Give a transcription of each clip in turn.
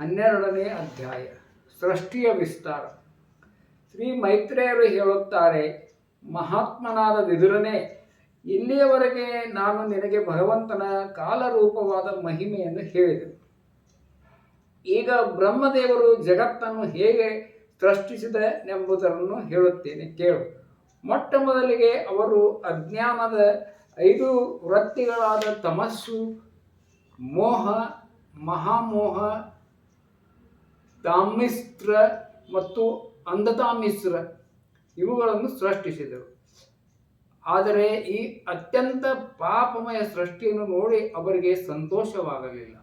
ಹನ್ನೆರಡನೇ ಅಧ್ಯಾಯ. ಸೃಷ್ಟಿಯ ವಿಸ್ತಾರ. ಶ್ರೀ ಮೈತ್ರೇಯರು ಹೇಳುತ್ತಾರೆ, ಮಹಾತ್ಮನಾದ ವಿದುರನೇ, ಇಲ್ಲಿಯವರೆಗೆ ನಾನು ನಿನಗೆ ಭಗವಂತನ ಕಾಲರೂಪವಾದ ಮಹಿಮೆಯನ್ನು ಹೇಳಿದೆ. ಈಗ ಬ್ರಹ್ಮದೇವರು ಜಗತ್ತನ್ನು ಹೇಗೆ ಸೃಷ್ಟಿಸಿದನೆಂಬುದನ್ನು ಹೇಳುತ್ತೇನೆ ಕೇಳು. ಮೊಟ್ಟ ಮೊದಲಿಗೆ ಅವರು ಅಜ್ಞಾನದ ಐದು ವೃತ್ತಿಗಳಾದ ತಮಸ್ಸು, ಮೋಹ, ಮಹಾಮೋಹ ತಾಮಿಸ್ತ್ರ ಮತ್ತು ಅಂಧತಾಮಿಸ್ರ ಇವುಗಳನ್ನು ಸೃಷ್ಟಿಸಿದರು. ಆದರೆ ಈ ಅತ್ಯಂತ ಪಾಪಮಯ ಸೃಷ್ಟಿಯನ್ನು ನೋಡಿ ಅವರಿಗೆ ಸಂತೋಷವಾಗಲಿಲ್ಲ.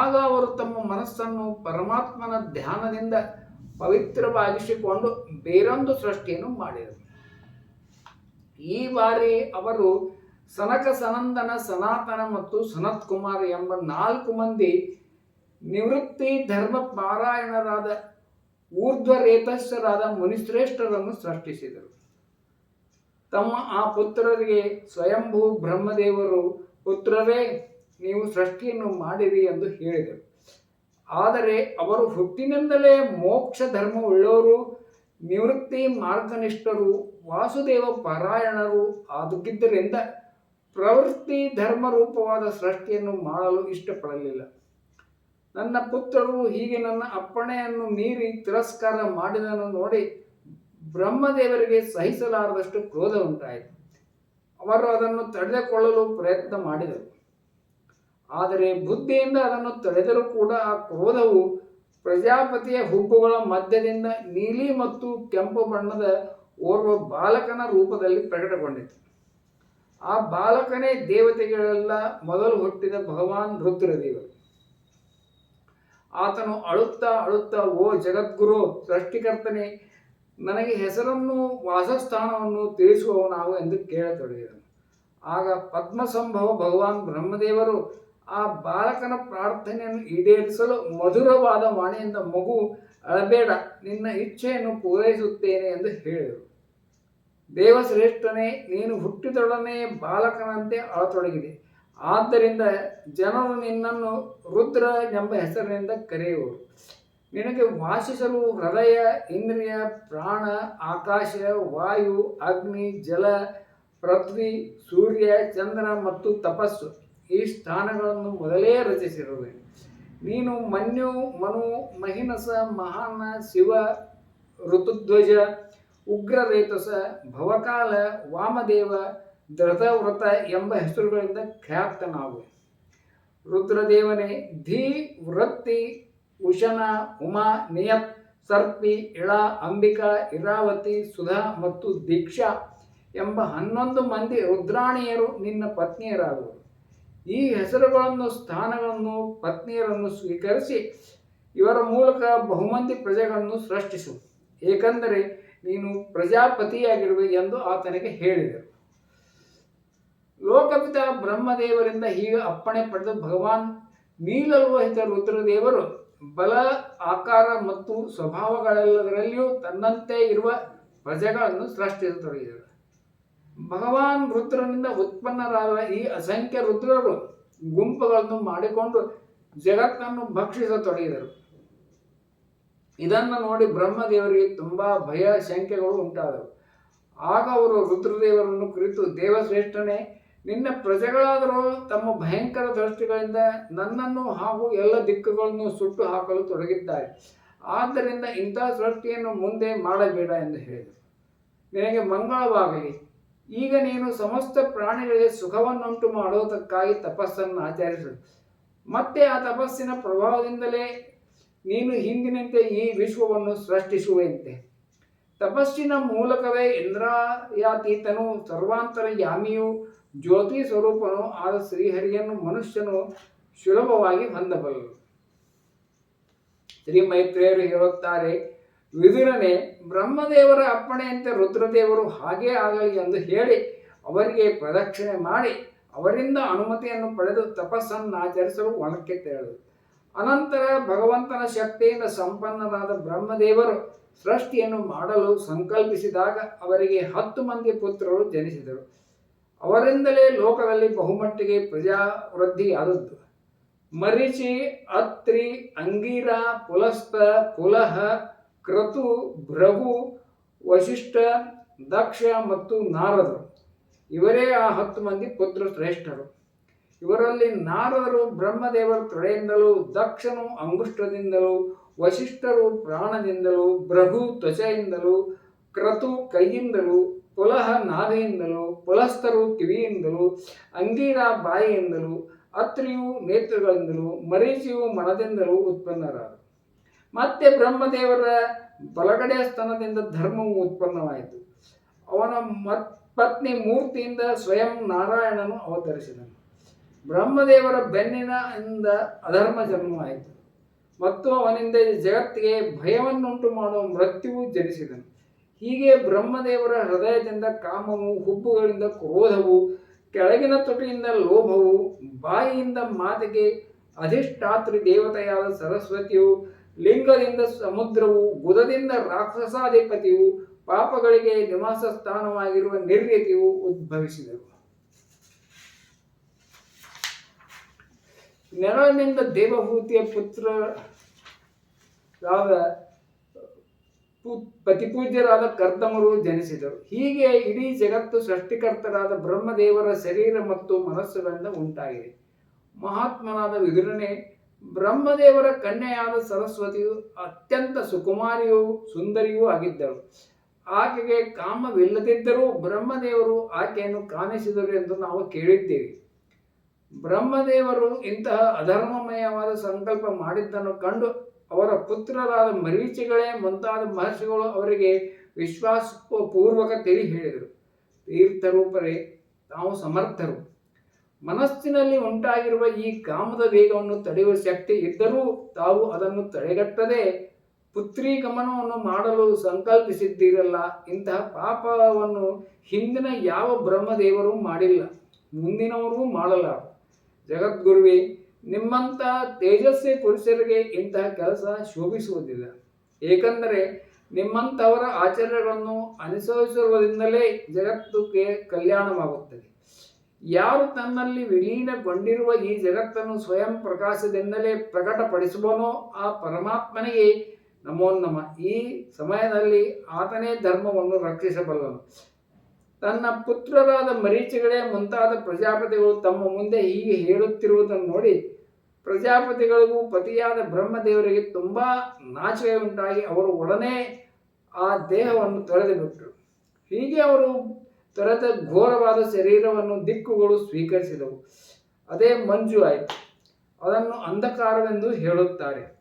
ಆಗ ಅವರು ತಮ್ಮ ಮನಸ್ಸನ್ನು ಪರಮಾತ್ಮನ ಧ್ಯಾನದಿಂದ ಪವಿತ್ರವಾಗಿಸಿಕೊಂಡು ಬೇರೊಂದು ಸೃಷ್ಟಿಯನ್ನು ಮಾಡಿದರು. ಈ ಬಾರಿ ಅವರು ಸನಕ ಸನಂದನ ಸನಾತನ ಮತ್ತು ಸನತ್ ಕುಮಾರ್ ಎಂಬ ನಾಲ್ಕು ಮಂದಿ ನಿವೃತ್ತಿ ಧರ್ಮ ಪಾರಾಯಣರಾದ ಊರ್ಧ್ವರೇತಸ್ಥರಾದ ಮುನಿಶ್ರೇಷ್ಠರನ್ನು ಸೃಷ್ಟಿಸಿದರು. ತಮ್ಮ ಆ ಪುತ್ರರಿಗೆ ಸ್ವಯಂಭೂ ಬ್ರಹ್ಮದೇವರು, ಪುತ್ರರೇ, ನೀವು ಸೃಷ್ಟಿಯನ್ನು ಮಾಡಿರಿ ಎಂದು ಹೇಳಿದರು. ಆದರೆ ಅವರು ಹುಟ್ಟಿನಿಂದಲೇ ಮೋಕ್ಷ ಧರ್ಮವುಳ್ಳವರು ನಿವೃತ್ತಿ ಮಾರ್ಗನಿಷ್ಠರು, ವಾಸುದೇವ ಪಾರಾಯಣರು ಆದುಗಿದ್ದರಿಂದ ಪ್ರವೃತ್ತಿ ಧರ್ಮರೂಪವಾದ ಸೃಷ್ಟಿಯನ್ನು ಮಾಡಲು ಇಷ್ಟಪಡಲಿಲ್ಲ. ನನ್ನ ಪುತ್ರರು ಹೀಗೆ ನನ್ನ ಅಪ್ಪಣೆಯನ್ನು ಮೀರಿ ತಿರಸ್ಕಾರ ಮಾಡಿದನ್ನು ನೋಡಿ ಬ್ರಹ್ಮದೇವರಿಗೆ ಸಹಿಸಲಾರದಷ್ಟು ಕ್ರೋಧ ಉಂಟಾಯಿತು. ಅವರು ಅದನ್ನು ತಡೆದುಕೊಳ್ಳಲು ಪ್ರಯತ್ನ ಮಾಡಿದರು. ಆದರೆ ಬುದ್ಧಿಯಿಂದ ಅದನ್ನು ತಡೆದರೂ ಕೂಡ ಆ ಕ್ರೋಧವು ಪ್ರಜಾಪತಿಯ ಹುಬ್ಬುಗಳ ಮಧ್ಯದಿಂದ ನೀಲಿ ಮತ್ತು ಕೆಂಪು ಬಣ್ಣದ ಓರ್ವ ಬಾಲಕನ ರೂಪದಲ್ಲಿ ಪ್ರಕಟಗೊಂಡಿತು. ಆ ಬಾಲಕನೇ ದೇವತೆಗಳೆಲ್ಲ ಮೊದಲು ಹುಟ್ಟಿದ ಭಗವಾನ್ ರುದ್ರದೇವರು. ಆತನು ಅಳುತ್ತಾ ಅಳುತ್ತಾ, ಓ ಜಗದ್ಗುರು, ಸೃಷ್ಟಿಕರ್ತನೆ, ನನಗೆ ಹೆಸರನ್ನು, ವಾಸಸ್ಥಾನವನ್ನು ತಿಳಿಸುವವನಾಗು ಎಂದು ಕೇಳತೊಡಗಿದನು. ಆಗ ಪದ್ಮಸಂಭವ ಭಗವಾನ್ ಬ್ರಹ್ಮದೇವರು ಆ ಬಾಲಕನ ಪ್ರಾರ್ಥನೆಯನ್ನು ಈಡೇರಿಸಲು ಮಧುರವಾದ ವಾಣಿಯಿಂದ, ಮಗು, ಅಳಬೇಡ, ನಿನ್ನ ಇಚ್ಛೆಯನ್ನು ಪೂರೈಸುತ್ತೇನೆ ಎಂದು ಹೇಳಿದರು. ದೇವಶ್ರೇಷ್ಠನೇ, ನೀನು ಹುಟ್ಟಿದೊಡನೆ ಬಾಲಕನಂತೆ ಅಳತೊಡಗಿದೆ. ಆದ್ದರಿಂದ ಜನರು ನಿನ್ನನ್ನು ರುದ್ರ ಎಂಬ ಹೆಸರಿನಿಂದ ಕರೆಯುವರು. ನಿನಗೆ ವಾಸಿಸಲು ಹೃದಯ, ಇಂದ್ರಿಯ, ಪ್ರಾಣ, ಆಕಾಶ, ವಾಯು, ಅಗ್ನಿ, ಜಲ, ಪೃಥ್ವಿ, ಸೂರ್ಯ ಚಂದ್ರ ಮತ್ತು ತಪಸ್ಸು ಈ ಸ್ಥಾನಗಳನ್ನು ಮೊದಲೇ ರಚಿಸಿರುವೆ. ನೀನು ಮನ್ಯು, ಮನು, ಮಹಿನಸ, ಮಹಾನ, ಶಿವ, ಋತುಧ್ವಜ, ಉಗ್ರರೇತಸ, ಭವಕಾಲ, ವಾಮದೇವ ಧೃತವ್ರತ ಎಂಬ ಹೆಸರುಗಳಿಂದ ಖ್ಯಾತನಾಗುವೆ. ರುದ್ರದೇವನೇ, ಧಿ ವೃತ್ತಿ ಉಶನ ಉಮಾ, ನಿಯತ್, ಸರ್ಪಿ, ಇಳ, ಅಂಬಿಕಾ, ಇರಾವತಿ, ಸುಧಾ ಮತ್ತು ದೀಕ್ಷಾ ಎಂಬ ಹನ್ನೊಂದು ಮಂದಿ ರುದ್ರಾಣಿಯರು ನಿನ್ನ ಪತ್ನಿಯರಾಗುವರು. ಈ ಹೆಸರುಗಳನ್ನು, ಸ್ಥಾನಗಳನ್ನು, ಪತ್ನಿಯರನ್ನು ಸ್ವೀಕರಿಸಿ ಇವರ ಮೂಲಕ ಬಹುಮಂದಿ ಪ್ರಜೆಗಳನ್ನು ಸೃಷ್ಟಿಸು. ಏಕೆಂದರೆ ನೀನು ಪ್ರಜಾಪತಿಯಾಗಿರುವೆ ಎಂದು ಆತನಿಗೆ ಹೇಳಿದರು. ಲೋಕಪಿತ ಬ್ರಹ್ಮದೇವರಿಂದ ಹೀಗೆ ಅಪ್ಪಣೆ ಪಡೆದ ಭಗವಾನ್ ನೀಲಲೋಹಿತ ರುದ್ರದೇವರು ಬಲ, ಆಕಾರ ಮತ್ತು ಸ್ವಭಾವಗಳೆಲ್ಲದರಲ್ಲಿಯೂ ತನ್ನಂತೆ ಇರುವ ಪ್ರಜೆಗಳನ್ನು ಸೃಷ್ಟಿಸತೊಡಗಿದರು ಭಗವಾನ್ ರುದ್ರನಿಂದ ಉತ್ಪನ್ನರಾದ ಈ ಅಸಂಖ್ಯ ರುದ್ರರು ಗುಂಪುಗಳನ್ನು ಮಾಡಿಕೊಂಡು ಜಗತ್ತನ್ನು ಭಕ್ಷಿಸತೊಡಗಿದರು ಇದನ್ನು ನೋಡಿ ಬ್ರಹ್ಮದೇವರಿಗೆ ತುಂಬಾ ಭಯ, ಶಂಕೆಗಳು ಉಂಟಾದವು. ಆಗ ಅವರು ರುದ್ರದೇವರನ್ನು ಕುರಿತು ದೇವಶ್ರೇಷ್ಠನೇ ನಿನ್ನ ಪ್ರಜೆಗಳಾದರೂ ತಮ್ಮ ಭಯಂಕರ ದೃಷ್ಟಿಗಳಿಂದ ನನ್ನನ್ನು ಹಾಗೂ ಎಲ್ಲ ದಿಕ್ಕುಗಳನ್ನು ಸುಟ್ಟು ಹಾಕಲು ತೊಡಗಿದ್ದಾರೆ. ಆದ್ದರಿಂದ ಇಂಥ ಸೃಷ್ಟಿಯನ್ನು ಮುಂದೆ ಮಾಡಬೇಡ ಎಂದು ಹೇಳಿದರು. ನಿನಗೆ ಮಂಗಳವಾಗಲಿ. ಈಗ ನೀನು ಸಮಸ್ತ ಪ್ರಾಣಿಗಳಿಗೆ ಸುಖವನ್ನುಂಟು ಮಾಡುವುದಕ್ಕಾಗಿ ತಪಸ್ಸನ್ನು ಆಚರಿಸು. ಮತ್ತೆ ಆ ತಪಸ್ಸಿನ ಪ್ರಭಾವದಿಂದಲೇ ನೀನು ಹಿಂದಿನಂತೆ ಈ ವಿಶ್ವವನ್ನು ಸೃಷ್ಟಿಸುವಂತೆ ತಪಸ್ಸಿನ ಮೂಲಕವೇ ಇಂದ್ರಾಯಾತೀತನು ಸರ್ವಾಂತರ ಯಾಮಿಯು ಜ್ಯೋತಿ ಸ್ವರೂಪನು ಆದ ಶ್ರೀಹರಿಯನ್ನು ಮನುಷ್ಯನು ಸುಲಭವಾಗಿ ಹೊಂದಬಲ್ಲನು. ಶ್ರೀ ಮೈತ್ರೇಯರು ಹೇಳುತ್ತಾರೆ, ವಿದುರನೆ, ಬ್ರಹ್ಮದೇವರ ಅಪ್ಪಣೆಯಂತೆ ರುದ್ರದೇವರು ಹಾಗೇ ಆಗಲಿ ಎಂದು ಹೇಳಿ ಅವರಿಗೆ ಪ್ರದಕ್ಷಿಣೆ ಮಾಡಿ ಅವರಿಂದ ಅನುಮತಿಯನ್ನು ಪಡೆದು ತಪಸ್ಸನ್ನು ಆಚರಿಸಲು ಒಳಕ್ಕೆ ತೆರಳಿದರು ಅನಂತರ ಭಗವಂತನ ಶಕ್ತಿಯಿಂದ ಸಂಪನ್ನರಾದ ಬ್ರಹ್ಮದೇವರು ಸೃಷ್ಟಿಯನ್ನು ಮಾಡಲು ಸಂಕಲ್ಪಿಸಿದಾಗ ಅವರಿಗೆ ಹತ್ತು ಮಂದಿ ಪುತ್ರರು ಜನಿಸಿದರು. ಅವರಿಂದಲೇ ಲೋಕದಲ್ಲಿ ಬಹುಮಟ್ಟಿಗೆ ಪ್ರಜಾವೃದ್ಧಿಯಾದದ್ದು ಮರಿಚಿ, ಅತ್ರಿ, ಅಂಗೀರ, ಪುಲಸ್ತ, ಪುಲಹ, ಕ್ರತು, ಭೃಗು, ವಶಿಷ್ಠ, ದಕ್ಷ ಮತ್ತು ನಾರದರು. ಇವರೇ ಆ ಹತ್ತು ಮಂದಿ ಪುತ್ರ ಶ್ರೇಷ್ಠರು. ಇವರಲ್ಲಿ ನಾರದರು ಬ್ರಹ್ಮದೇವರ ತೊಡೆಯಿಂದಲೂ ದಕ್ಷನು ಅಂಗುಷ್ಟದಿಂದಲೂ ವಶಿಷ್ಠರು ಪ್ರಾಣದಿಂದಲೂ ಭ್ರಭು ತ್ವಚೆಯಿಂದಲೂ, ಕ್ರತು ಕೈಯಿಂದಲೂ ಪುಲಹ ನಾದೆಯಿಂದಲೂ ಪುಲಸ್ತರು ಕಿವಿಯಿಂದಲೂ, ಅಂಗೀರ ಬಾಯಿಯಿಂದಲೂ, ಅತ್ರಿಯು ನೇತ್ರಗಳಿಂದಲೂ, ಮರೀಚಿಯು ಮನದಿಂದಲೂ ಉತ್ಪನ್ನರಾದರು. ಮತ್ತೆ ಬ್ರಹ್ಮದೇವರ ಬಲಗಡೆಯ ಸ್ತನದಿಂದ ಧರ್ಮವು ಉತ್ಪನ್ನವಾಯಿತು. ಅವನ ಮತ್, ಪತ್ನಿ ಮೂರ್ತಿಯಿಂದ ಸ್ವಯಂ ನಾರಾಯಣನು ಅವತರಿಸಿದನು. ಬ್ರಹ್ಮದೇವರ ಬೆನ್ನಿನ ಇಂದ ಅಧರ್ಮ ಜನ್ಮವಾಯಿತು. ಮತ್ತು ಅವನಿಂದ ಜಗತ್ತಿಗೆ ಭಯವನ್ನುಂಟು ಮಾಡುವ ಮೃತ್ಯುವು ಜನಿಸಿದನು. ಹೀಗೆ ಬ್ರಹ್ಮದೇವರ ಹೃದಯದಿಂದ ಕಾಮವು, ಹುಬ್ಬುಗಳಿಂದ ಕ್ರೋಧವು, ಕೆಳಗಿನ ತುಟಿಯಿಂದ ಲೋಭವು, ಬಾಯಿಯಿಂದ ಮಾತಿಗೆ ಅಧಿಷ್ಠಾತ್ರಿ ದೇವತೆಯಾದ ಸರಸ್ವತಿಯು, ಲಿಂಗದಿಂದ ಸಮುದ್ರವು, ಗುದದಿಂದ ರಾಕ್ಷಸಾಧಿಪತಿಯು, ಪಾಪಗಳಿಗೆ ನಿವಾಸ ಸ್ಥಾನವಾಗಿರುವ ನಿರ್ಯತಿಯು ಉದ್ಭವಿಸಿದರು ನೆರಳಿನಿಂದ ದೇವಭೂತಿಯ ಪುತ್ರರಾದ ಪತಿಪೂಜ್ಯರಾದ ಕರ್ತಮರು ಜನಿಸಿದರು. ಹೀಗೆ ಇಡೀ ಜಗತ್ತು ಸೃಷ್ಟಿಕರ್ತರಾದ ಬ್ರಹ್ಮದೇವರ ಶರೀರ ಮತ್ತು ಮನಸ್ಸುಗಳಿಂದ ಉಂಟಾಗಿದೆ. ಮಹಾತ್ಮನಾದ ವಿದುರನೇ, ಬ್ರಹ್ಮದೇವರ ಕನ್ಯೆಯಾದ ಸರಸ್ವತಿಯು ಅತ್ಯಂತ ಸುಕುಮಾರಿಯೂ ಸುಂದರಿಯೂ ಆಗಿದ್ದರು ಆಕೆಗೆ ಕಾಮವಿಲ್ಲದಿದ್ದರೂ ಬ್ರಹ್ಮದೇವರು ಆಕೆಯನ್ನು ಕಾಣಿಸಿದರು ಎಂದು ನಾವು ಕೇಳಿದ್ದೇವೆ. ಬ್ರಹ್ಮದೇವರು ಇಂತಹ ಅಧರ್ಮಮಯವಾದ ಸಂಕಲ್ಪ ಮಾಡಿದ್ದನ್ನು ಕಂಡು ಅವರ ಪುತ್ರರಾದ ಮರೀಚಿಗಳೇ ಮುಂತಾದ ಮಹರ್ಷಿಗಳು ಅವರಿಗೆ ವಿಶ್ವಾಸ ಪೂರ್ವಕ ತಿಳಿ ಹೇಳಿದರು. ತೀರ್ಥರೂಪರೇ ತಾವು ಸಮರ್ಥರು. ಮನಸ್ಸಿನಲ್ಲಿ ಉಂಟಾಗಿರುವ ಈ ಕಾಮದ ವೇಗವನ್ನು ತಡೆಯುವ ಶಕ್ತಿ ಇದ್ದರೂ ತಾವು ಅದನ್ನು ತಡೆಗಟ್ಟದೆ ಪುತ್ರಿ ಗಮನವನ್ನು ಮಾಡಲು ಸಂಕಲ್ಪಿಸಿದ್ದೀರಲ್ಲ, ಇಂತಹ ಪಾಪವನ್ನು ಹಿಂದಿನ ಯಾವ ಬ್ರಹ್ಮದೇವರೂ ಮಾಡಿಲ್ಲ, ಮುಂದಿನವರೂ ಮಾಡಲಾರ. ಜಗದ್ಗುರುವೇ ನಿಮ್ಮಂಥ ತೇಜಸ್ವಿ ಪುರುಷರಿಗೆ ಇಂತಹ ಕೆಲಸ ಶೋಭಿಸುವುದಿಲ್ಲ. ಏಕೆಂದರೆ ನಿಮ್ಮಂಥವರ ಆಚರಣೆಗಳನ್ನು ಅನುಸರಿಸಿರುವುದರಿಂದಲೇ ಜಗತ್ತಿಗೆ ಕಲ್ಯಾಣವಾಗುತ್ತದೆ. ಯಾರು ತನ್ನಲ್ಲಿ ವಿಲೀನಗೊಂಡಿರುವ ಈ ಜಗತ್ತನ್ನು ಸ್ವಯಂ ಪ್ರಕಾಶದಿಂದಲೇ ಪ್ರಕಟಪಡಿಸುವನೋ ಆ ಪರಮಾತ್ಮನಿಗೆ ನಮೋ ನಮ ಈ ಸಮಯದಲ್ಲಿ ಆತನೇ ಧರ್ಮವನ್ನು ರಕ್ಷಿಸಬಲ್ಲನು. ತನ್ನ ಪುತ್ರರಾದ ಮರೀಚಿಗಳೇ ಮುಂತಾದ ಪ್ರಜಾಪತಿಗಳು ತಮ್ಮ ಮುಂದೆ ಹೀಗೆ ಹೇಳುತ್ತಿರುವುದನ್ನು ನೋಡಿ ಪ್ರಜಾಪತಿಗಳಿಗೂ ಪತಿಯಾದ ಬ್ರಹ್ಮದೇವರಿಗೆ ತುಂಬ ನಾಚಿಕೆ ಉಂಟಾಗಿ ಅವರು ಒಡನೆ ಆ ದೇಹವನ್ನು ತೊರೆದು ಬಿಟ್ಟರು ಹೀಗೆ ಅವರು ತೊರೆದ ಘೋರವಾದ ಶರೀರವನ್ನು ದಿಕ್ಕುಗಳು ಸ್ವೀಕರಿಸಿದವು. ಅದೇ ಮಂಜು ಆಯಿತು. ಅದನ್ನು ಅಂಧಕಾರವೆಂದು ಹೇಳುತ್ತಾರೆ.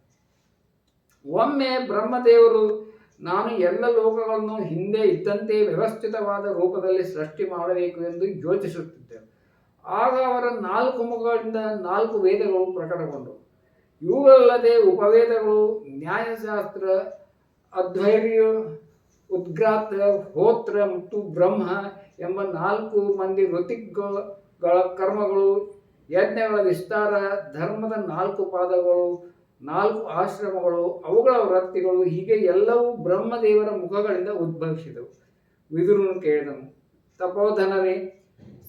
ಒಮ್ಮೆ ಬ್ರಹ್ಮದೇವರು ನಾನು ಎಲ್ಲ ಲೋಕಗಳನ್ನು ಹಿಂದೆ ಇದ್ದಂತೆ ವ್ಯವಸ್ಥಿತವಾದ ರೂಪದಲ್ಲಿ ಸೃಷ್ಟಿ ಮಾಡಬೇಕು ಎಂದು ಯೋಚಿಸುತ್ತಿದ್ದರು ಆಗ ಅವರ ನಾಲ್ಕು ಮುಖಗಳಿಂದ ನಾಲ್ಕು ವೇದಗಳು ಪ್ರಕಟಗೊಂಡವು ಇವುಗಳಲ್ಲದೆ ಉಪವೇದಗಳು, ನ್ಯಾಯಶಾಸ್ತ್ರ ಅಧ್ವೈರ್ಯ ಉದ್ಗಾತ್ರ ಹೋತ್ರ ಮತ್ತು ಬ್ರಹ್ಮ ಎಂಬ ನಾಲ್ಕು ಮಂದಿ ಋತಿಗಳ ಕರ್ಮಗಳು, ಯಜ್ಞಗಳ ವಿಸ್ತಾರ, ಧರ್ಮದ ನಾಲ್ಕು ಪಾದಗಳು ನಾಲ್ಕು ಆಶ್ರಮಗಳು, ಅವುಗಳ ವೃತ್ತಿಗಳು ಹೀಗೆ ಎಲ್ಲವೂ ಬ್ರಹ್ಮದೇವರ ಮುಖಗಳಿಂದ ಉದ್ಭವಿಸಿದವು. ವಿದುರನು ಕೇಳಿದನು ತಪೋಧನವೇ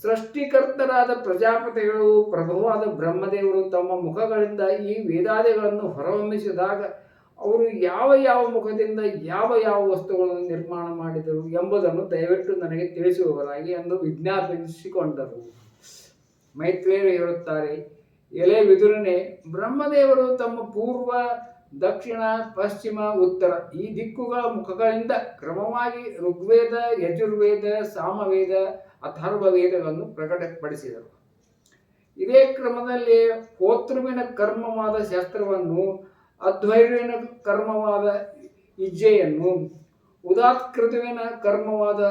ಸೃಷ್ಟಿಕರ್ತರಾದ ಪ್ರಜಾಪತಿಗಳು ಪ್ರಭುವಾದ ಬ್ರಹ್ಮದೇವರು ತಮ್ಮ ಮುಖಗಳಿಂದ ಈ ವೇದಾದಿಗಳನ್ನು ಹೊರಹೊಮ್ಮಿಸಿದಾಗ ಅವರು ಯಾವ ಯಾವ ಮುಖದಿಂದ ಯಾವ ಯಾವ ವಸ್ತುಗಳನ್ನು ನಿರ್ಮಾಣ ಮಾಡಿದರು ಎಂಬುದನ್ನು ದಯವಿಟ್ಟು ನನಗೆ ತಿಳಿಸುವವರಾಗಿ ಎಂದು ವಿಜ್ಞಾಪಿಸಿಕೊಂಡರು. ಮೈತ್ರೇಯರು ಹೇಳುತ್ತಾರೆ ಎಲೆ ವಿದುರನೆ ಬ್ರಹ್ಮದೇವರು ತಮ್ಮ ಪೂರ್ವ, ದಕ್ಷಿಣ, ಪಶ್ಚಿಮ, ಉತ್ತರ ಈ ದಿಕ್ಕುಗಳ ಮುಖಗಳಿಂದ ಕ್ರಮವಾಗಿ ಋಗ್ವೇದ, ಯಜುರ್ವೇದ, ಸಾಮವೇದ ಅಥರ್ವ ವೇದಗಳನ್ನು ಪ್ರಕಟಪಡಿಸಿದರು. ಇದೇ ಕ್ರಮದಲ್ಲಿ ಹೋತೃವಿನ ಕರ್ಮವಾದ ಶಾಸ್ತ್ರವನ್ನು ಅಧ್ವೈರ್ವಿನ ಕರ್ಮವಾದ ಇಜ್ಜೆಯನ್ನು, ಉದಾತ್ಕೃತುವಿನ ಕರ್ಮವಾದ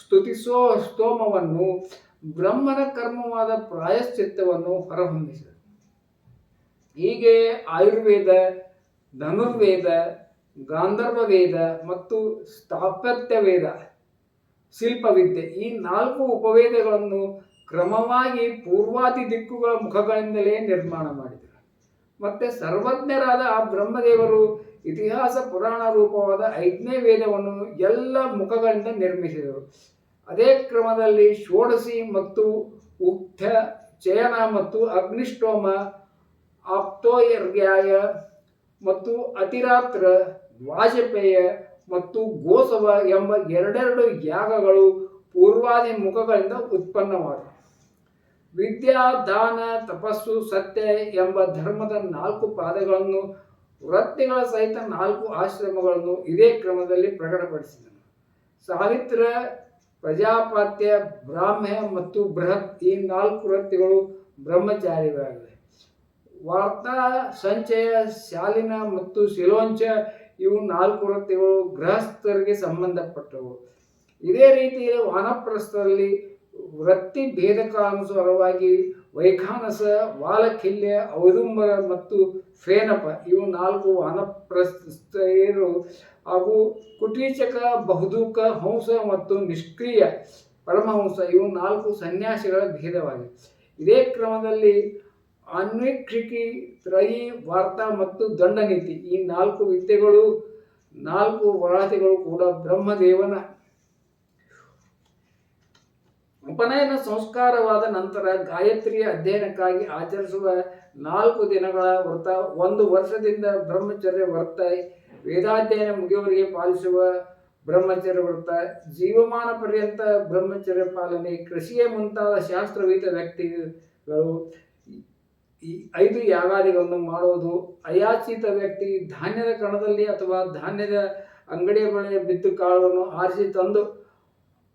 ಸ್ತುತಿಸೋ ಸ್ತೋಮವನ್ನು, ಬ್ರಹ್ಮನ ಕರ್ಮವಾದ ಪ್ರಾಯಶ್ಚಿತ್ತವನ್ನು ಹೊರಹೊಮ್ಮಿಸಿದರು. ಹೀಗೆ ಆಯುರ್ವೇದ, ಧನುರ್ವೇದ ಗಾಂಧರ್ವ ವೇದ ಮತ್ತು ಸ್ಥಾಪತ್ಯ ವೇದ ಶಿಲ್ಪವಿದ್ಯೆ ಈ ನಾಲ್ಕು ಉಪವೇದಗಳನ್ನು ಕ್ರಮವಾಗಿ ಪೂರ್ವಾದಿ ದಿಕ್ಕುಗಳ ಮುಖಗಳಿಂದಲೇ ನಿರ್ಮಾಣ ಮಾಡಿದರು. ಮತ್ತೆ ಸರ್ವಜ್ಞರಾದ ಆ ಬ್ರಹ್ಮದೇವರು ಇತಿಹಾಸ ಪುರಾಣ ರೂಪವಾದ ಐದನೇ ವೇದವನ್ನು ಎಲ್ಲ ಮುಖಗಳಿಂದ ನಿರ್ಮಿಸಿದರು. ಅದೇ ಕ್ರಮದಲ್ಲಿ ಷೋಡಶಿ ಮತ್ತು ಉಕ್ತ, ಚಯನ ಮತ್ತು ಅಗ್ನಿಷ್ಟೋಮ ಆಪ್ತೋಯರ್ಗ್ಯಾಯ ಮತ್ತು ಅತಿರಾತ್ರ ವಾಜಪೇಯ ಮತ್ತು ಗೋಸವ ಎಂಬ ಎರಡೆರಡು ಯಾಗಗಳು ಪೂರ್ವಾದಿ ಮುಖಗಳಿಂದ ಉತ್ಪನ್ನವಾದವು ವಿದ್ಯಾ ದಾನ ತಪಸ್ಸು ಸತ್ಯ ಎಂಬ ಧರ್ಮದ ನಾಲ್ಕು ಪಾದಗಳನ್ನು ವೃತ್ತಿಗಳ ಸಹಿತ ನಾಲ್ಕು ಆಶ್ರಮಗಳನ್ನು ಇದೇ ಕ್ರಮದಲ್ಲಿ ಪ್ರಕಟಪಡಿಸಿದನು. ಸಾವಿತ್ರ, ಪ್ರಜಾಪಾತ್ಯ ಬ್ರಾಹ್ಮ್ಯ ಮತ್ತು ಬೃಹತ್ ಈ ನಾಲ್ಕು ವೃತ್ತಿಗಳು ಬ್ರಹ್ಮಚಾರಿಗಳಾಗಿವೆ. ವಾರ್ತಾ, ಸಂಚಯ, ಶಾಲಿನ ಮತ್ತು ಶಿಲೋಂಚ ಇವು ನಾಲ್ಕು ವೃತ್ತಿಗಳು ಗೃಹಸ್ಥರಿಗೆ ಸಂಬಂಧಪಟ್ಟವು. ಇದೇ ರೀತಿಯಲ್ಲಿ ವಾನಪ್ರಸ್ಥರಲ್ಲಿ ವೃತ್ತಿ ಭೇದಕಾನುಸಾರವಾಗಿ ವೈಖಾನಸ ವಾಲಕಿಲ್ಯ ಔದುಂಬರ ಮತ್ತು ಫೇನಪ ಇವು ನಾಲ್ಕು ವಾನಪ್ರಸ್ಥರು ಹಾಗೂ ಕುಟೀಚಕ, ಬಹುದೂಕ, ಹಂಸ ಮತ್ತು ನಿಷ್ಕ್ರಿಯ ಪರಮಹಂಸ ಇವು ನಾಲ್ಕು ಸನ್ಯಾಸಿಗಳ ಭೇದವಾಗಿದೆ ಇದೇ ಕ್ರಮದಲ್ಲಿ ಅನ್ವೀಕ್ಷಿಕಿ ತ್ರಯಿ ವಾರ್ತಾ ಮತ್ತು ದಂಡನೀತಿ. ಈ ನಾಲ್ಕು ವಿದ್ಯೆಗಳು, ನಾಲ್ಕು ವರಾತಿಗಳು ಕೂಡ ಬ್ರಹ್ಮದೇವನ ಉಪನಯನ ಸಂಸ್ಕಾರವಾದ ನಂತರ ಗಾಯತ್ರಿಯ ಅಧ್ಯಯನಕ್ಕಾಗಿ ಆಚರಿಸುವ ನಾಲ್ಕು ದಿನಗಳ ವ್ರತ. ಒಂದು ವರ್ಷದಿಂದ ಬ್ರಹ್ಮಚರ್ಯ ವ್ರತ. ವೇದಾಧ್ಯಯನ ಮುಗಿಯುವವರೆಗೆ ಪಾಲಿಸುವ ಬ್ರಹ್ಮಚರ್ಯ ವ್ರತ. ಜೀವಮಾನ ಪರ್ಯಂತ ಬ್ರಹ್ಮಚರ್ಯ ಪಾಲನೆ. ಕೃಷಿಯೇ ಮುಂತಾದ ಶಾಸ್ತ್ರವೀತ ವ್ಯಕ್ತಿಗಳು ಈ ಐದು ಯಾಗಾದಿಗಳನ್ನು ಮಾಡುವುದು ಅಯಾಚಿತ ವ್ಯಕ್ತಿ ಧಾನ್ಯದ ಕಣದಲ್ಲಿ ಅಥವಾ ಧಾನ್ಯದ ಅಂಗಡಿಯ ಬಳಿ ಬಿತ್ತು ಕಾಳನ್ನು ಆರಿಸಿ ತಂದು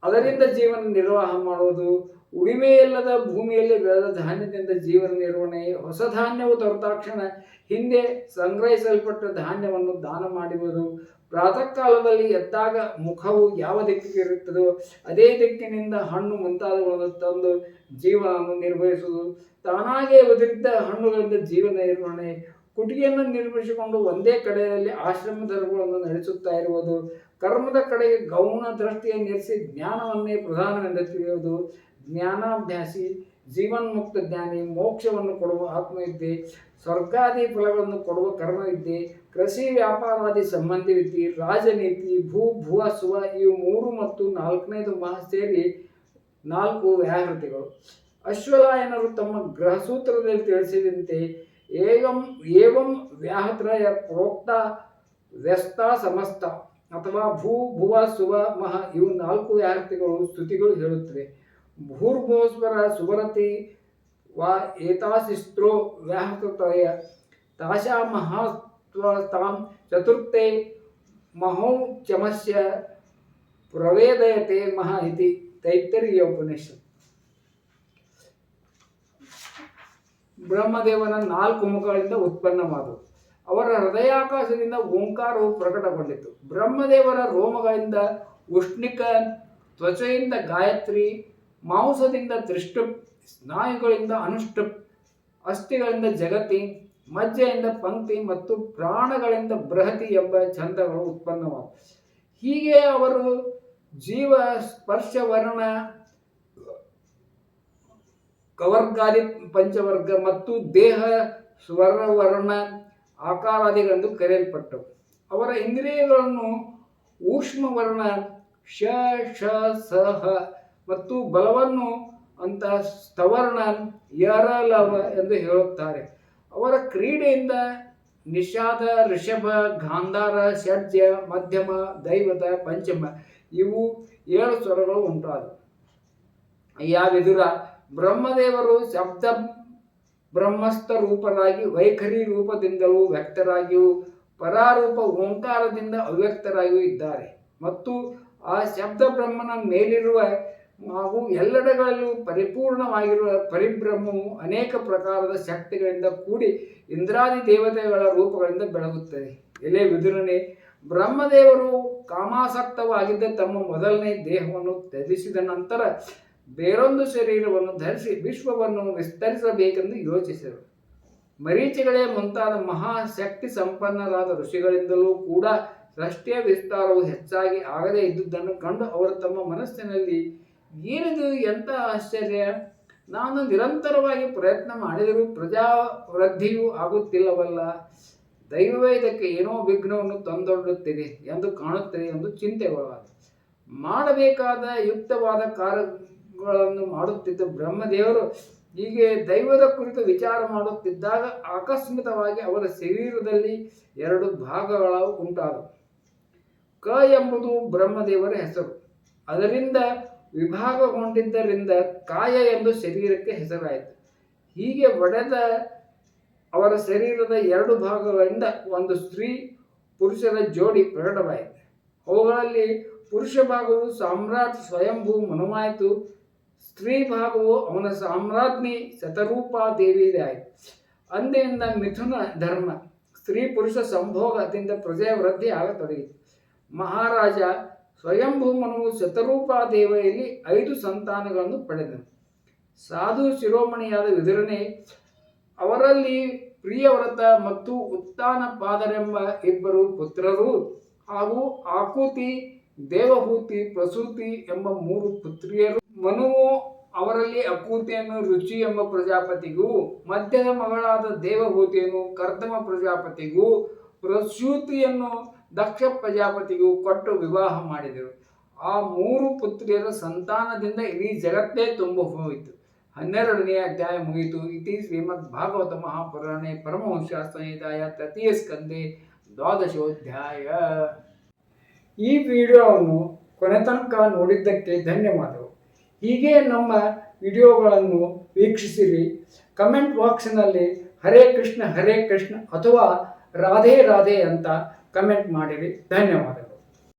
ಅದರಿಂದ ಜೀವನ ನಿರ್ವಾಹ ಮಾಡುವುದು ಉಳಿಮೆಯಿಲ್ಲದ ಭೂಮಿಯಲ್ಲಿ ಬೆಳೆದ ಧಾನ್ಯದಿಂದ ಜೀವನ ನಿರ್ವಹಣೆ, ಹೊಸ ಧಾನ್ಯವು ತೊರೆದಾಕ್ಷಣ ಹಿಂದೆ ಸಂಗ್ರಹಿಸಲ್ಪಟ್ಟ ಧಾನ್ಯವನ್ನು ದಾನ ಮಾಡುವುದು ಪ್ರಾತಃ ಕಾಲದಲ್ಲಿ ಎದ್ದಾಗ ಮುಖವು ಯಾವ ದಿಕ್ಕಿಗೆ ಇರುತ್ತದೋ ಅದೇ ದಿಕ್ಕಿನಿಂದ ಹಣ್ಣು ಮುಂತಾದವುಗಳನ್ನು ತಂದು ಜೀವನವನ್ನು ನಿರ್ವಹಿಸುವುದು. ತಾನಾಗೇ ಉದುರಿದ್ದ ಹಣ್ಣುಗಳಿಂದ ಜೀವನ ನಿರ್ವಹಣೆ. ಕುಟಿಯನ್ನು ನಿರ್ಮಿಸಿಕೊಂಡು ಒಂದೇ ಕಡೆಯಲ್ಲಿ ಆಶ್ರಮ ಧರ್ಮಗಳನ್ನು ನಡೆಸುತ್ತಾ ಇರುವುದು. ಕರ್ಮದ ಕಡೆಗೆ ಗೌಣ ದೃಷ್ಟಿಯನ್ನಿರಿಸಿ ಜ್ಞಾನವನ್ನೇ ಪ್ರಧಾನವೆಂದು ತಿಳಿಯುವುದು. ಜ್ಞಾನಾಭ್ಯಾಸಿ, ಜೀವನ್ಮುಕ್ತ ಜ್ಞಾನಿ, ಮೋಕ್ಷವನ್ನು ಕೊಡುವ ಆತ್ಮವಿದ್ಯೆ, ಸ್ವರ್ಗಾದಿ ಫಲಗಳನ್ನು ಕೊಡುವ ಕರ್ಮವಿದ್ಯೆ ಕೃಷಿ ವ್ಯಾಪಾರಾದಿ ರೀತಿ ರಾಜನೀತಿ, ಭೂ, ಭುವ, ಸುವ ಇವು ಮೂರು ಮತ್ತು ನಾಲ್ಕನೇದು ಮಹಾ ಸೇರಿ ನಾಲ್ಕು ವ್ಯಾಹೃತಿಗಳು ಅಶ್ವಲಾಯನರು ತಮ್ಮ ಗ್ರಹಸೂತ್ರದಲ್ಲಿ ತಿಳಿಸಿದಂತೆ ಏವಂ ಏವಂ ವ್ಯಾಹತ್ರಯ ಪ್ರೋಕ್ತ ವ್ಯಸ್ತ ಸಮಸ್ತ ಅಥವಾ ಭೂ, ಭುವ, ಸುವ, ಮಹ ಇವು ನಾಲ್ಕು ವ್ಯಾಹೃತಿಗಳು ಸ್ತುತಿಗಳು ಹೇಳುತ್ತವೆ. ಭೂರ್ಭೋಸ್ವರ ಸುವರತಿ ವಾ ಏತಾಶಿಸ್ತ್ರೋ ವ್ಯಾಹೃತಯ ತಾಶಾ ಮಹಾತ್ವ ತಾಂ ಚತುರ್ಥೆ ಮಹೋಚಮಸ್ಯ ಪ್ರವೇದಯತೆ ಮಹ ಇತಿ ತೈತರಿಯ ಉಪನಿಷತ್ ಬ್ರಹ್ಮದೇವನ ನಾಲ್ಕು ಮುಖಗಳಿಂದ ಉತ್ಪನ್ನವಾದವು. ಅವರ ಹೃದಯಾಕಾಶದಿಂದ ಓಂಕಾರವು ಪ್ರಕಟಗೊಂಡಿತು. ಬ್ರಹ್ಮದೇವರ ರೋಮಗಳಿಂದ ಉಷ್ಣಿಕ ತ್ವಚೆಯಿಂದ ಗಾಯತ್ರಿ, ಮಾಂಸದಿಂದ ತ್ರಿಷ್ಟುಪ್ ಸ್ನಾಯುಗಳಿಂದ ಅನುಷ್ಟುಪ್, ಅಸ್ಥಿಗಳಿಂದ ಜಗತಿ ಮಜ್ಜೆಯಿಂದ ಪಂಕ್ತಿ ಮತ್ತು ಪ್ರಾಣಗಳಿಂದ ಬೃಹತಿ ಎಂಬ ಛಂದಗಳು ಉತ್ಪನ್ನವಾದವು ಹೀಗೆ ಅವರು ಜೀವ, ಸ್ಪರ್ಶ, ವರ್ಣ, ಕವರ್ಗಾದಿ, ಪಂಚವರ್ಗ ಮತ್ತು ದೇಹ ಸ್ವರವರ್ಣ ಆಕಾರಾದಿಗಳೆಂದು ಕರೆಯಲ್ಪಟ್ಟವು. ಅವರ ಇಂದ್ರಿಯಗಳನ್ನು ಊಷ್ಮವರ್ಣ ಶ ಶ ಸಹ ಮತ್ತು ಬಲವನ್ನು ಅಂತ ಸ್ತವರ್ಣ, ಯರಲವ ಎಂದು ಹೇಳುತ್ತಾರೆ. ಅವರ ಕ್ರೀಡೆಯಿಂದ ನಿಷಾದ, ಋಷಭ, ಗಾಂಧಾರ ಷಡ್ಜ ಮಧ್ಯಮ ದೈವತ ಪಂಚಮ ಇವು ಏಳು ಸ್ವರಗಳು ಉಂಟಾದವು. ಯಾವಿದುರ ಬ್ರಹ್ಮದೇವರು ಶಬ್ದ ಬ್ರಹ್ಮಸ್ಥ ರೂಪರಾಗಿ, ವೈಖರಿ ರೂಪದಿಂದಲೂ ವ್ಯಕ್ತರಾಗಿಯೂ, ಪರಾರೂಪ ಓಂಕಾರದಿಂದ ಅವ್ಯಕ್ತರಾಗಿಯೂ ಇದ್ದಾರೆ. ಮತ್ತು ಆ ಶಬ್ದ ಬ್ರಹ್ಮನ ಮೇಲಿರುವ ಹಾಗೂ ಎಲ್ಲೆಡೆಗಳಲ್ಲೂ ಪರಿಪೂರ್ಣವಾಗಿರುವ ಪರಿಬ್ರಹ್ಮವು ಅನೇಕ ಪ್ರಕಾರದ ಶಕ್ತಿಗಳಿಂದ ಕೂಡಿ ಇಂದ್ರಾದಿ ದೇವತೆಗಳ ರೂಪಗಳಿಂದ ಬೆಳಗುತ್ತದೆ. ಎಲೆ ವಿದುರನೆ, ಬ್ರಹ್ಮದೇವರು ಕಾಮಾಸಕ್ತವಾಗಿದ್ದ ತಮ್ಮ ಮೊದಲನೇ ದೇಹವನ್ನು ತ್ಯಜಿಸಿದ ನಂತರ ಬೇರೊಂದು ಶರೀರವನ್ನು ಧರಿಸಿ ವಿಶ್ವವನ್ನು ವಿಸ್ತರಿಸಬೇಕೆಂದು ಯೋಚಿಸಿದರು. ಮರೀಚಿಗಳೇ ಮುಂತಾದ ಮಹಾಶಕ್ತಿ ಸಂಪನ್ನರಾದ ಋಷಿಗಳಿಂದಲೂ ಕೂಡ ಸೃಷ್ಟಿಯ ವಿಸ್ತಾರವು ಹೆಚ್ಚಾಗಿ ಆಗದೇ ಇದ್ದುದನ್ನು ಕಂಡು ಅವರು ತಮ್ಮ ಮನಸ್ಸಿನಲ್ಲಿ ಏನಿದು ಎಂಥ ಆಶ್ಚರ್ಯ? ನಾನು ನಿರಂತರವಾಗಿ ಪ್ರಯತ್ನ ಮಾಡಿದರೂ ಪ್ರಜಾ ವೃದ್ಧಿಯೂ ಆಗುತ್ತಿಲ್ಲವಲ್ಲ. ದೈವವೇ, ಇದಕ್ಕೆ ಏನೋ ವಿಘ್ನವನ್ನು ತಂದೊಡ್ಡುತ್ತಿದೆ ಎಂದು ಕಾಣುತ್ತದೆ ಎಂದು ಚಿಂತೆಗೊಳಗಾದ. ಮಾಡಬೇಕಾದ ಯುಕ್ತವಾದ ಕಾರ್ಯಗಳನ್ನು ಮಾಡುತ್ತಿದ್ದ ಬ್ರಹ್ಮದೇವರು ಹೀಗೆ ದೈವದ ಕುರಿತು ವಿಚಾರ ಮಾಡುತ್ತಿದ್ದಾಗ ಆಕಸ್ಮಿಕವಾಗಿ ಅವರ ಶರೀರದಲ್ಲಿ ಎರಡು ಭಾಗಗಳು ಉಂಟಾದವು. ಕ ಎಂಬುದು ಬ್ರಹ್ಮದೇವರ ಹೆಸರು. ಅದರಿಂದ ವಿಭಾಗಗೊಂಡಿದ್ದರಿಂದ ಕಾಯ ಎಂದು ಶರೀರಕ್ಕೆ ಹೆಸರಾಯಿತು. ಹೀಗೆ ಒಡೆದ ಅವರ ಶರೀರದ ಎರಡು ಭಾಗಗಳಿಂದ ಒಂದು ಸ್ತ್ರೀ ಪುರುಷರ ಜೋಡಿ ಪ್ರಕಟವಾಯಿತು. ಅವುಗಳಲ್ಲಿ ಪುರುಷ ಭಾಗವು ಸಾಮ್ರಾಟ್ ಸ್ವಯಂಭೂ ಮನವಾಯಿತು ಸ್ತ್ರೀ ಭಾಗವು ಅವನ ಸಾಮ್ರಾಜ್ಞಿ ಶತರೂಪಾ ದೇವಿಯಾಯಿತು ಅಂದಿನಿಂದ ಮಿಥುನ ಧರ್ಮ, ಸ್ತ್ರೀ ಪುರುಷ ಸಂಭೋಗದಿಂದ ಪ್ರಜೆಯ ವೃದ್ಧಿ ಆಗತೊಡಗಿತು. ಮಹಾರಾಜ ಸ್ವಯಂಭೂಮನು ಶತರೂಪಾ ದೇವೆಯಲ್ಲಿ ಐದು ಸಂತಾನಗಳನ್ನು ಪಡೆದನು. ಸಾಧು ಶಿರೋಮಣಿಯಾದ ವಿದುರನೇ, ಅವರಲ್ಲಿ ಪ್ರಿಯವ್ರತ ಮತ್ತು ಉತ್ತಾನಪಾದರೆಂಬ ಇಬ್ಬರು ಪುತ್ರರು ಹಾಗೂ ಆಕೂತಿ, ದೇವಹೂತಿ, ಪ್ರಸೂತಿ ಎಂಬ ಮೂರು ಪುತ್ರಿಯರು. ಮನುವು ಅವರಲ್ಲಿ ಅಕೂತಿಯನ್ನು ರುಚಿ ಎಂಬ ಪ್ರಜಾಪತಿಗೂ ಮಧ್ಯದ ಮಗಳಾದ ದೇವಹೂತಿಯನ್ನು ಕರ್ದಮ ಪ್ರಜಾಪತಿಗೂ, ಪ್ರಸೂತಿಯನ್ನು ದಕ್ಷ ಪ್ರಜಾಪತಿಗೂ ಕೊಟ್ಟು ವಿವಾಹ ಮಾಡಿದರು. ಆ ಮೂರು ಪುತ್ರಿಯರ ಸಂತಾನದಿಂದ ಇಡೀ ಜಗತ್ತೇ ತುಂಬ ಹೋಯಿತು. ಹನ್ನೆರಡನೇ ಅಧ್ಯಾಯ ಮುಗಿಯಿತು. ಇತಿ ಶ್ರೀಮದ್ ಭಾಗವತ ಮಹಾಪುರಾಣೆ ಪರಮವಂಶ ಸಂಹಿತಾಯ ತೃತೀಯ ಸ್ಕಂದೆ ದ್ವಾದಶೋಧ್ಯಾಯ. ಈ ವಿಡಿಯೋವನ್ನು ಕೊನೆ ತನಕ ನೋಡಿದ್ದಕ್ಕೆ ಧನ್ಯವಾದಗಳು. ಹೀಗೆ ನಮ್ಮ ವಿಡಿಯೋಗಳನ್ನು ವೀಕ್ಷಿಸಿರಿ. ಕಮೆಂಟ್ ಬಾಕ್ಸ್ನಲ್ಲಿ ಹರೇ ಕೃಷ್ಣ ಹರೇ ಕೃಷ್ಣ ಅಥವಾ ರಾಧೇ, ರಾಧೆ ಅಂತ ಕಮೆಂಟ್ ಮಾಡಿರಿ. ಧನ್ಯವಾದಗಳು